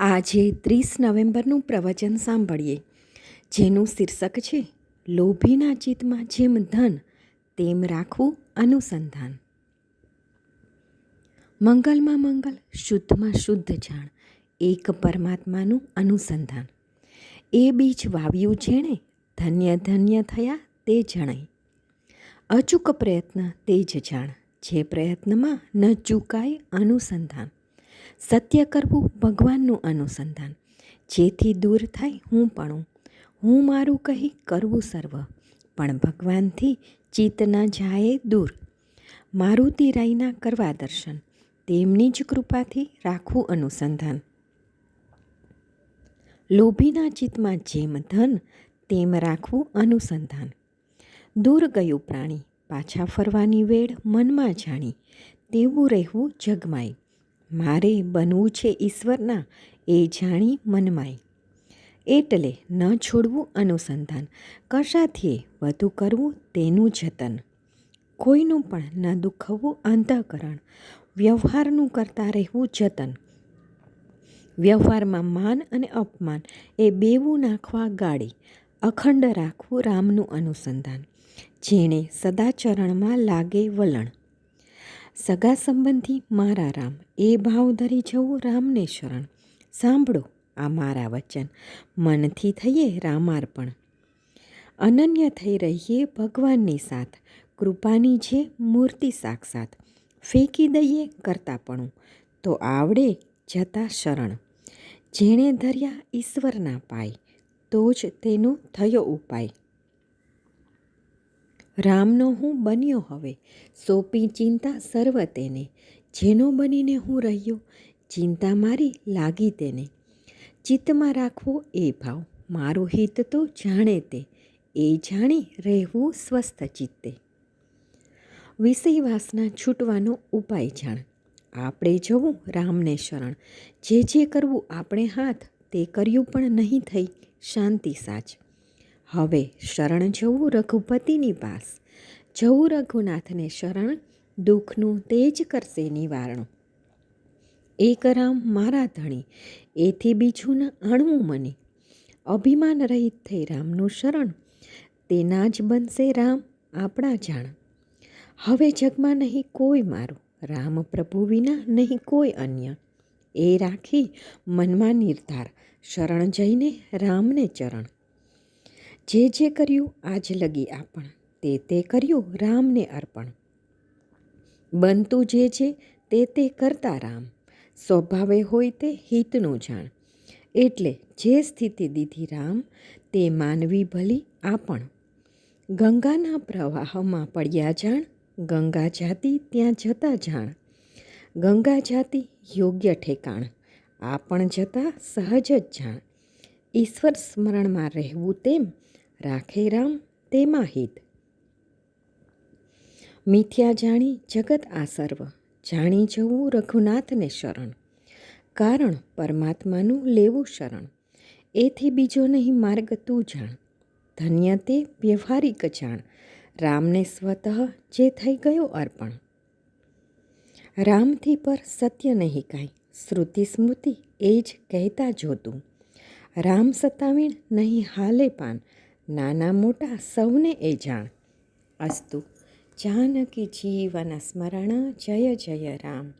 આજે ત્રીસ નવેમ્બરનું પ્રવચન સાંભળીએ. જેનું શીર્ષક છે, લોભીના ચિત્તમાં જેમ ધન, તેમ રાખવું અનુસંધાન. મંગલમાં મંગલ, શુદ્ધમાં શુદ્ધ જાણ, એક પરમાત્માનું અનુસંધાન. એ બીજ વાવ્યું જેણે, ધન્ય ધન્ય થયા તે જણાય. અચૂક પ્રયત્ન તે જ જાણ, જે પ્રયત્નમાં ન ચૂકાય અનુસંધાન. સત્ય કરવું ભગવાનનું અનુસંધાન. જેથી દૂર થાય હું પણ. હું મારું કહી કરવું સર્વ, પણ ભગવાનથી ચિત્ત ન જાય દૂર. મારુતિ રાયના કરવા દર્શન, તેમની જ કૃપાથી રાખવું અનુસંધાન. લોભીના ચિત્તમાં જેમ ધન, તેમ રાખવું અનુસંધાન. દૂર ગયું પ્રાણી, પાછા ફરવાની વેળ મનમાં જાણી, તેવું રહેવું જગમાય. મારે બનવું છે ઈશ્વરના એ જાણી મનમાય એટલે ન છોડવું અનુસંધાન. કશાથી વધુ કરવું તેનું જતન. કોઈનું પણ ન દુખવવું અંતઃકરણ. વ્યવહારનું કરતાં રહેવું જતન. વ્યવહારમાં માન અને અપમાન એ બેવું નાખવા ગાડી અખંડ રાખવું રામનું અનુસંધાન. જેણે સદાચરણમાં લાગે વલણ. સગા સંબંધી મારા રામ, એ ભાવ ધરી જવું રામને શરણ. સાંભળો આ મારા વચન. મનથી થઈએ રામાર્પણ. અનન્ય થઈ રહીએ ભગવાનની સાથ. કૃપાની જે મૂર્તિ સાક્ષાત. ફેંકી દઈએ કરતાપણું, તો આવડે જતા શરણ. જેણે ધર્યા ઈશ્વરના પાય, તો જ તેનો થયો ઉપાય. રામનો હું બન્યો હવે. સોંપી ચિંતા સર્વ તેને જેનો બનીને હું રહ્યો, ચિંતા મારી લાગી તેને. ચિત્તમાં રાખવો એ ભાવ, મારું હિત તો જાણે તે. એ જાણી રહેવું સ્વસ્થ ચિત્તે. વિષય વાસના છૂટવાનો ઉપાય જાણ. આપણે જવું રામને શરણ. જે જે કરવું આપણે હાથ, તે કર્યું પણ નહીં થઈ. શાંતિ સાચ હવે શરણ જવું રઘુપતિની પાસ. જવું રઘુનાથને શરણ, દુઃખનું તેજ કરશે નિવારણ. એક રામ મારા ધણી, એથી બીજું ન આણવું મને. અભિમાન રહિત થઈ રામનું શરણ, તેના જ બનશે રામ આપણા જાણ. હવે જગમાં નહીં કોઈ મારું, રામ પ્રભુ વિના નહીં કોઈ અન્ય. એ રાખી મનમાં નિર્ધાર, શરણ જઈને રામને ચરણ. જે જે કર્યું, આજ લગી આપણ. તે તે કર્યું, રામને અર્પણ. બનતું જે છે, તે તે કરતા રામ. સ્વભાવે હોય તે હિતનું જાણ. એટલે જે સ્થિતિ દીધી રામ, તે માનવી ભલી આપણ. ગંગાના પ્રવાહમાં પડ્યા જાણ, ગંગા જાતિ ત્યાં જતા જાણ. ગંગા જાતિ યોગ્ય ઠેકાણ, આપણ જતા સહજ જ જાણ. ઈશ્વર સ્મરણમાં રહેવું તેમ રાખે રામ તેમાં હિત. મિથ્યા જાણી જગત આ સર્વ જાણી જવું રઘુનાથને શરણ. કારણ પરમાત્માનું લેવું શરણ. એથી બીજો નહીં માર્ગ તું જાણ. ધન્ય તે વ્યવહારિક જાણ. રામને સ્વતઃ જે થઈ ગયો અર્પણ. રામથી પર સત્ય નહીં કાંઈ. શ્રુતિ સ્મૃતિ એ જ કહેતા જોતું. રામ સતાવીણ નહીં હાલે પાન. નાના મોટા સૌને એ જાણ. અસ્તુ જાનકી જીવન સ્મરણ જય જય રામ.